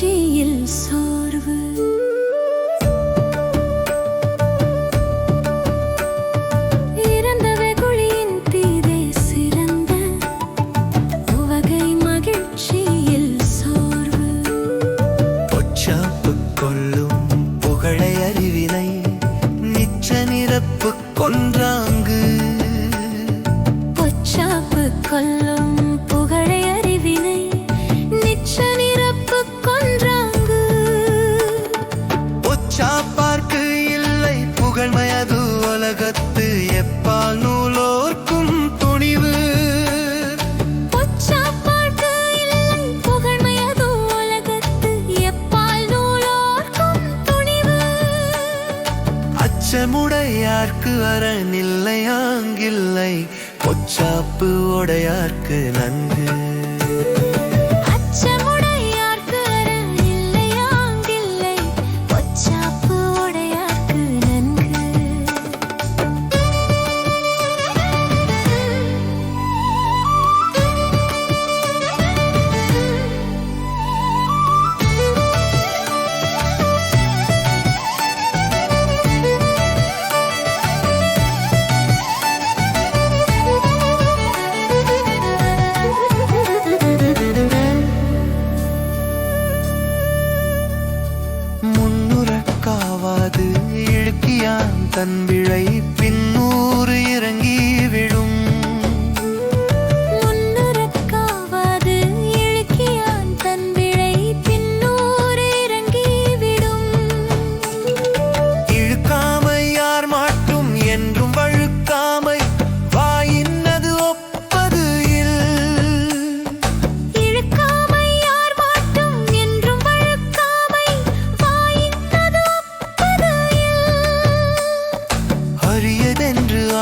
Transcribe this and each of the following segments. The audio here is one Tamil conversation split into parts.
முயற்சியில் சோர்வு. கொள்ளும் புகழை அறிவினை நிச்ச நிரப்பு கொன்றான் செமுடையார்க்கு அறநில்லை ஆங்கில்லை. பொச்சாப்பு உடையார்க்கு நன்கு.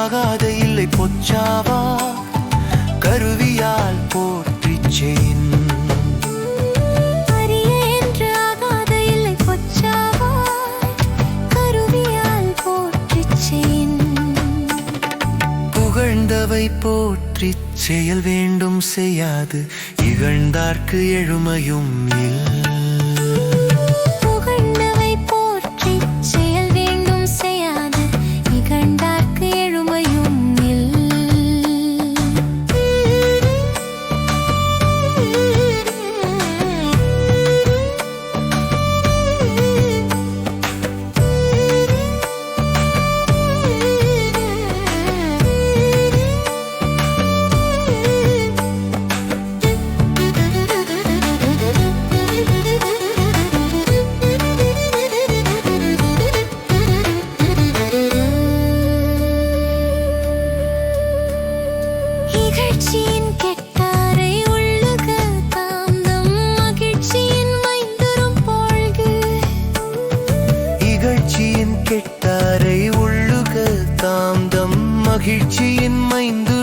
ஆகாத இல்லை பொச்சாவா? கருவியால் போற்றிச்சேன். புகழ்ந்தவை போற்றிச் செயல் வேண்டும் செய்யாது. இகழ்ந்தார்க்கு எழுமையும் இல்லை. மகிழ்ச்சியின் மைந்து